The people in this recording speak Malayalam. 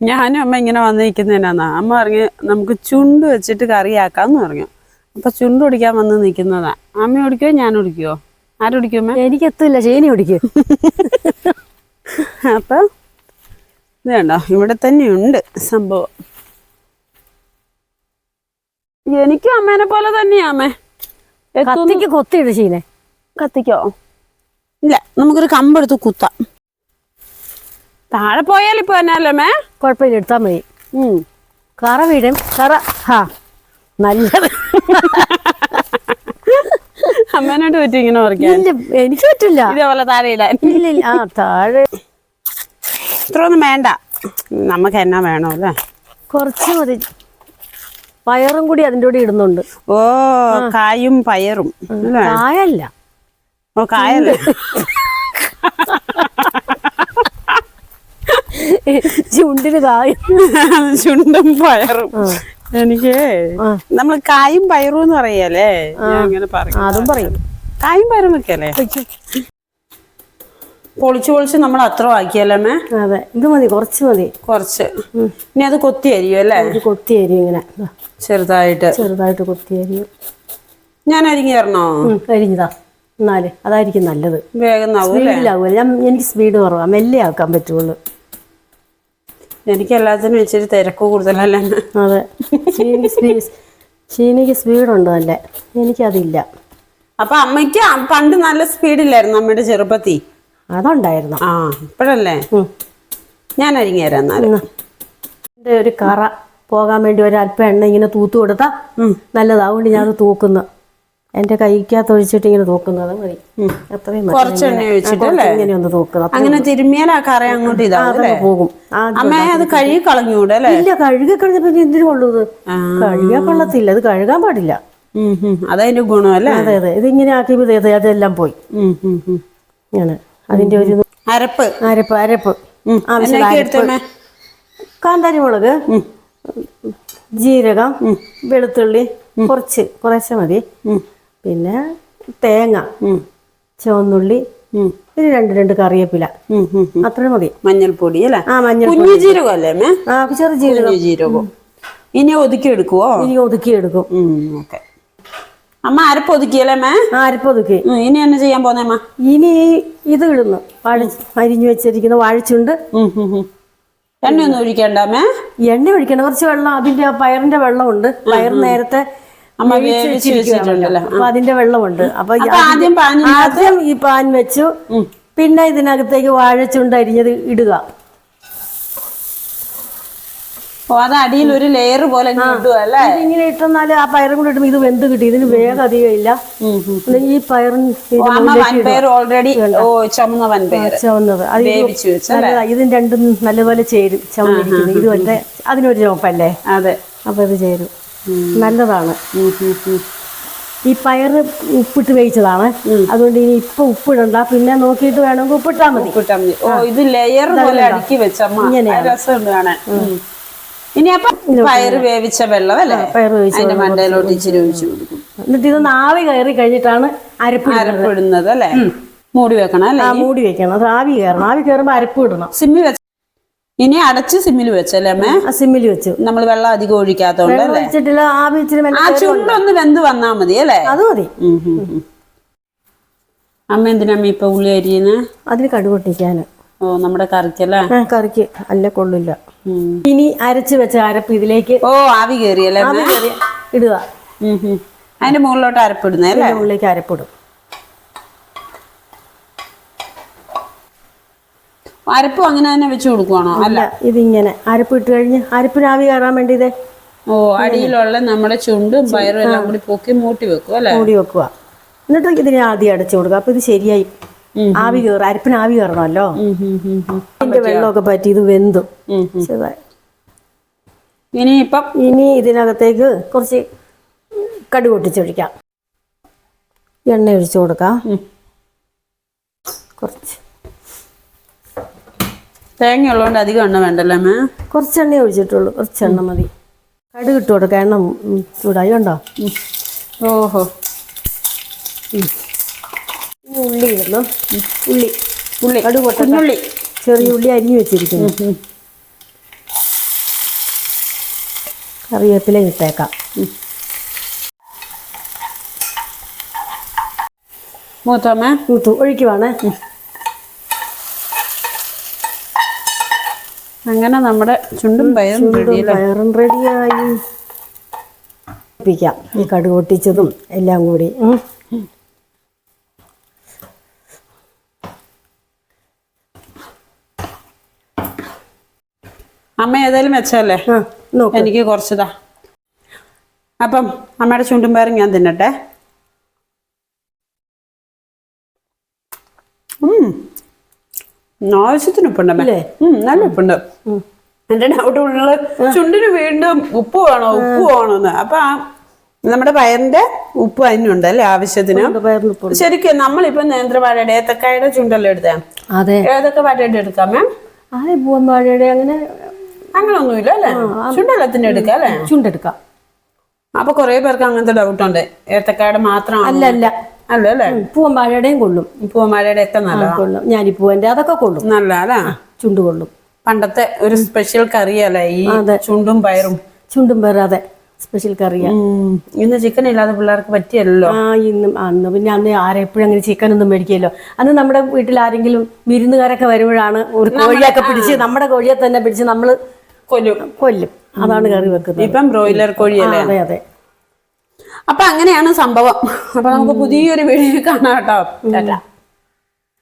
ഞാനും അമ്മ ഇങ്ങനെ വന്നിരിക്കുന്നതിനാന്നാ അമ്മ പറഞ്ഞു നമുക്ക് ചുണ്ട് വെച്ചിട്ട് കറിയാക്കാന്ന് പറഞ്ഞു. അപ്പൊ ചുണ്ട് ഒടിക്കാൻ വന്ന് നിൽക്കുന്നതാ. അമ്മ ഒടിക്കോ ഞാൻ ഒടിക്കോ ആരൊടിക്കും അമ്മ? എനിക്കെത്തില്ല ചേനി ഓടിക്കോ അപ്പൊ ഇത് കണ്ടോ ഇവിടെ തന്നെയുണ്ട് സംഭവം. എനിക്കും അമ്മേനെ പോലെ തന്നെയാ അമ്മേ. കത്തിക്ക് കൊത്തിയിട് ശീലേ കത്തിക്കോ? ഇല്ല നമുക്കൊരു കമ്പെടുത്ത് കുത്താം. താഴെ പോയാൽ ഇപ്പൊ എന്നാലേ അമ്മേ കുഴപ്പമില്ല എടുത്താൽ മതി. ഉം. കറ വീഴും. കറ ഹാ. നല്ലത്. അമ്മേനോട് പറ്റി ഇങ്ങനെ പറിക്കാൻ എനിക്ക് പറ്റില്ല ഇതേപോലെ താഴെ ഇല്ല ആ താഴെ. ഇത്രയൊന്നും വേണ്ട. നമുക്ക് എന്നാ വേണോ അല്ലേ? കുറച്ച് മതി. പയറും കൂടി അതിന്റെ കൂടെ ഇടുന്നുണ്ട്. ഓ കായും പയറും. കായല്ല. ഓ കായല്ലേ? ചുണ്ടിന് കായും ചുണ്ടും പയറും. എനിക്ക്. നമ്മൾ കായും പയറും എന്ന് പറയല്ലേ? ഞാൻ അങ്ങനെ പറയും. അതും പറയും. കായും പയറും വെക്കല്ലേ? പൊളിച്ച് പൊളിച്ച് നമ്മൾ അത്ര ആക്കിയല്ലേ മേ? അതെ. ഇത് മതി കുറച്ച് മതി. കുറച്ച്. ഇനി അത് കൊത്തി അരിയും അല്ലേ? കൊത്തി അരിയും ഇങ്ങനെ. ചെറുതായിട്ട്. ചെറുതായിട്ട് കൊത്തി അരിയും. ഞാൻ അരിഞ്ഞു തരണോ? അരിഞ്ഞതാ എന്നാൽ അതായിരിക്കും നല്ലത്. വേഗം ഞാൻ എനിക്ക് സ്പീഡ് കുറവാ. മെല്ലെ ആക്കാൻ പറ്റുള്ളൂ. എനിക്ക് എല്ലാത്തിനും ഇച്ചിരി തിരക്ക് കൂടുതലല്ലേ? അതെ. ചീനിക്ക് സ്പീഡ് ചീനിക്ക് സ്പീഡുണ്ട് നല്ല എനിക്കതില്ല. അപ്പൊ അമ്മയ്ക്ക് പണ്ട് നല്ല സ്പീഡില്ലായിരുന്നു അമ്മയുടെ ചെറുപ്പത്തി? അതുണ്ടായിരുന്നു. ആ ഇപ്പോഴല്ലേ? ഞാൻ അരിഞ്ഞു തരാം ഒരു കറ പോകാൻ വേണ്ടി ഒരു അല്പം എണ്ണ ഇങ്ങനെ തൂത്തു കൊടുത്താ നല്ലതാ. അതുകൊണ്ട് ഞാനത് തൂക്കുന്നു. എന്റെ കൈക്കകത്ത് ഒഴിച്ചിട്ട് ഇങ്ങനെ തൂക്കുന്നത് മതി. അത്രയും ഇങ്ങനെ ഒന്ന് തൂക്കുന്നത് അങ്ങനെ തിരുമ്മിയാൽ ആ കറ അങ്ങോട്ട് അതങ്ങ് പോകും. അമ്മ അത് കഴുകി കളഞ്ഞൂടെ ഇല്ല കഴുകി കഴിഞ്ഞപ്പോ പിന്നെ എന്തിനു കൊള്ളുന്നത്? ആ. കഴുകാൻ കൊള്ളത്തില്ല അത് കഴുകാൻ പാടില്ല. അതതിന്റെ ഗുണം അല്ലേ? അതെ അതെ. ഇത് ഇങ്ങനെ ആക്കി ദേ, അതെല്ലാം പോയി. ഇങ്ങനെ. അതിന്റെ ഒരു അരപ്പ്. അരപ്പ് അരപ്പ്. കാന്താരി മുളക് ജീരകം വെളുത്തുള്ളി കുറച്ച് കുറച്ച് മതി. പിന്നെ തേങ്ങ ചുവന്നുള്ളി പിന്നെ രണ്ട് രണ്ട് കറിവേപ്പില. ഉം, ഉം, ഉം. അത്ര മതി. മഞ്ഞൾപ്പൊടി അല്ലേ? ആ മഞ്ഞൾ കുഞ്ഞു ജീരകം അല്ലേ ആ ചെറു ജീരകം. ഇനി ഒതുക്കി എടുക്കുവോ? ഇനി ഒതുക്കി എടുക്കും. ഓക്കെ. അമ്മ അരപ്പ് ഒതുക്കിയല്ലേ മേ ആ അരപ്പ് ഒതുക്കി. ഇനി എന്നെ ചെയ്യാൻ പോന്നേ അമ്മ? ഇനി ഇത് ഇടുന്നു. വാഴ അരിഞ്ഞു വെച്ചിരിക്കുന്ന വാഴച്ചുണ്ട്. എണ്ണ ഒന്നും ഒഴിക്കണ്ട മേ എണ്ണ ഒഴിക്കണ്ട കുറച്ച് വെള്ളം അതിന്റെ പയറിന്റെ വെള്ളമുണ്ട്. പയർ നേരത്തെ അമ്മ വേവിച്ച് വേവിച്ച് വെച്ചിരിക്കുകയാണല്ലോ. വെച്ചിട്ടുണ്ടല്ലോ. അപ്പൊ അതിന്റെ വെള്ളമുണ്ട് അപ്പൊ ആദ്യം ആദ്യം ഈ പാൻ വെച്ചു. പിന്നെ ഇതിനകത്തേക്ക് വാഴച്ചുണ്ട് അരിഞ്ഞത് ഇടുക. ഓ അത് അടിയിൽ ഒരു ലെയർ പോലെ ഇങ്ങനെ ഇട്ടെന്നാൽ ആ പയറും കൂടെ ഇടുമ്പോൾ ഇത് വെന്ത് കിട്ടി. ഇതിന് വേഗം അധികം ഇല്ല. ഈ പയറും ഓൾറെഡി ചുമന്ന ഇതും രണ്ടും നല്ലപോലെ ചേരും ചവന്നിരിക്കുന്നു. ഇത് വല്ല അതിനൊരു ചുമപ്പല്ലേ അതെ. അപ്പൊ ഇത് ചേരും. നല്ലതാണ്. ഈ പയറ് ഉപ്പിട്ട് വേവിച്ചതാണ്. അതുകൊണ്ട് ഇനി ഇപ്പൊ ഉപ്പിടണ്ട. പിന്നെ നോക്കിയിട്ട് വേണമെങ്കിൽ ഉപ്പിട്ടാ മതി. ഓ ഇത് ലെയർ പോലെ അടുക്കി വെച്ചമ്മ. രസമുണ്ട് കാണാൻ. ഇനി അപ്പൊ പയറ് വേവിച്ച വെള്ളം അല്ലേ? പയർ വേവിച്ച അതിന്റെ മണ്ടയിലോട്ട് ഇച്ചിരി ഒഴിച്ചു കൊടുക്കും. എന്നിട്ട് ഇതൊന്ന് ആവി കയറി കഴിഞ്ഞിട്ടാണ് അരപ്പ്. അരപ്പിടുന്നത് അല്ലേ? മൂടി വെക്കണം അല്ലേ മൂടി വെക്കണം. അത് ആവി കയറണം. ആവി കയറുമ്പോൾ അരപ്പ് ഇടണം. സിമ്മി ഇനി അടച്ച് സിമ്മിൽ വെച്ചല്ലേ അമ്മേ? സിമ്മിൽ വെച്ചു. നമ്മൾ വെള്ളം അധികം ഒഴിക്കാത്തോണ്ട് അല്ലേ? ഒഴിച്ചിട്ടില്ല ആവി ഇച്ചിരി ആ ചുണ്ടൊന്ന് വെന്ത് വന്നാ മതി അല്ലേ? അത് മതി. അമ്മ എന്തിനമ്മ ഇപ്പൊ ഉള്ളി അരിയുന്നത് അതിന് കടുക് പൊട്ടിക്കാന്. ഓ നമ്മുടെ കറിക്കല്ലേ? കറിക്ക്. അല്ല കൊള്ളില്ല. ഇനി അരച്ച് വെച്ച അരപ്പ് ഇതിലേക്ക് ഓ ആവി കയറിയല്ലേ ഇടുക. അതിന്റെ മുകളിലോട്ട് അരപ്പിടുന്നേ അല്ലേ? ഉള്ളിലേക്ക് അരപ്പിടും അരപ്പും അങ്ങനെ തന്നെ വെച്ച് കൊടുക്കുവാണോ? അല്ല. ഇതിങ്ങനെ അരപ്പ് ഇട്ട് കഴിഞ്ഞ് അരപ്പിന് ആവി കയറാൻ വേണ്ടി ഇതേ ഓ അടിയിലുള്ള നമ്മുടെ ചുണ്ടും പയറും എല്ലാം കൂടി പൊക്കി മൂട്ടി വെക്കുക അല്ലേ? മൂടി വെക്കുക. എന്നിട്ട് ഇതിനെ ആദ്യം അടച്ചു കൊടുക്കുക. അപ്പൊ ഇത് ശരിയായി. ആവി കയറും. അരപ്പിന് ആവി കയറണമല്ലോ? അതിന്റെ. ഇതിന്റെ വെള്ളമൊക്കെ പറ്റി ഇത് വെന്തു. ഇനി ഇപ്പം ഇനി ഇതിനകത്തേക്ക് കുറച്ച് കടി പൊട്ടിച്ചൊഴിക്കാം. എണ്ണ ഒഴിച്ചു കൊടുക്കാം. കുറച്ച്. തേങ്ങ ഉള്ളതുകൊണ്ട് അധികം എണ്ണ വേണ്ടല്ലേ മേ കുറച്ച് എണ്ണ ഒഴിച്ചിട്ടുള്ളൂ. കുറച്ച് എണ്ണ മതി. കടു ഇട്ട് കൊടുക്കാം. എണ്ണ ചൂടായി കണ്ടോ? ഓഹോ. ഉള്ളി ഇടുന്നു ഉള്ളി. ഉള്ളി. കടുക് കൊട്ടുള്ളി കുഞ്ഞുള്ളി. ചെറിയ ഉള്ളി അരിഞ്ഞു വെച്ചിരിക്കുന്നു. കറിവേപ്പില ഇട്ടേക്കാം. മൂത്തമ്മ? മൂത്തു. ഒഴിക്കുവാണേ? അങ്ങനെ നമ്മുടെ ചുണ്ടും പയറും പയറും റെഡിയായി പ്പിക്കാം ഈ കടുക് പൊട്ടിച്ചതും എല്ലാം കൂടി. അമ്മ ഏതായാലും വെച്ചല്ലേ നോക്ക്. എനിക്ക് കുറച്ചതാ. അപ്പം അമ്മയുടെ ചുണ്ടും പയറും ഞാൻ തിന്നട്ടെ. ആവശ്യത്തിന് ഉപ്പുണ്ടല്ലേ നല്ല ഉപ്പുണ്ട് എന്റെ ഡൗട്ട് ഉള്ള ചുണ്ടിന് വീണ്ടും ഉപ്പ് വേണോ? ഉപ്പ് വേണോന്ന്. അപ്പൊ ആ നമ്മുടെ പയറിന്റെ ഉപ്പ് അതിനുണ്ട് അല്ലെ ആവശ്യത്തിന്? ശരിക്കും നമ്മളിപ്പോ നേന്ത്രവാഴയുടെ ഏത്തക്കായുടെ ചുണ്ടല്ലോ എടുത്തേ? അതെ. ഏതൊക്കെ വാഴയുടെ എടുക്കാമേ മാം? വാഴയുടെ അങ്ങനെ? അങ്ങനൊന്നുമില്ല അല്ലേ? ചുണ്ടെല്ലാത്തിന്റെ എടുക്കാം അല്ലേ? ചുണ്ടെടുക്കാം അപ്പൊ കുറെ പേർക്ക് അങ്ങനത്തെ ഡൗട്ട് ഉണ്ട്. ഏത്തക്കാട് മാത്രം അല്ല അല്ല. അല്ല കൊള്ളും. പൂവന്മാരുടെ ഒക്കെ നല്ല കൊള്ളും. ഞാനിപ്പൂവന്റെ അതൊക്കെ കൊള്ളും. നല്ല അല്ലേ? ചുണ്ട് കൊള്ളും. പണ്ടത്തെ ഒരു സ്പെഷ്യൽ കറിയല്ലേ ഈ ചുണ്ടും പയറും. ചുണ്ടും പയറും അതെ. സ്പെഷ്യൽ കറിയാ. ഇന്ന് ചിക്കൻ ഇല്ലാതെ പിള്ളേർക്ക് പറ്റിയല്ലോ ആ ഇന്നും അന്ന് പിന്നെ അന്ന് ആരെപ്പോഴും അങ്ങനെ ചിക്കൻ ഒന്നും മേടിക്കുമല്ലോ അന്ന് നമ്മുടെ വീട്ടിൽ ആരെങ്കിലും വിരുന്നുകാരൊക്കെ വരുമ്പോഴാണ് ഒരു കോഴിയൊക്കെ പിടിച്ച് നമ്മുടെ കോഴിയെ തന്നെ പിടിച്ച് നമ്മൾ കൊല്ലും. കൊല്ലും. അതാണ് കറി വെക്കുന്നത്. ഇപ്പം ബ്രോയിലർ കോഴിയല്ലേ? അതെ അതെ. അപ്പൊ അങ്ങനെയാണ് സംഭവം. അപ്പൊ നമുക്ക് പുതിയൊരു വീഡിയോ കാണാം കേട്ടോ.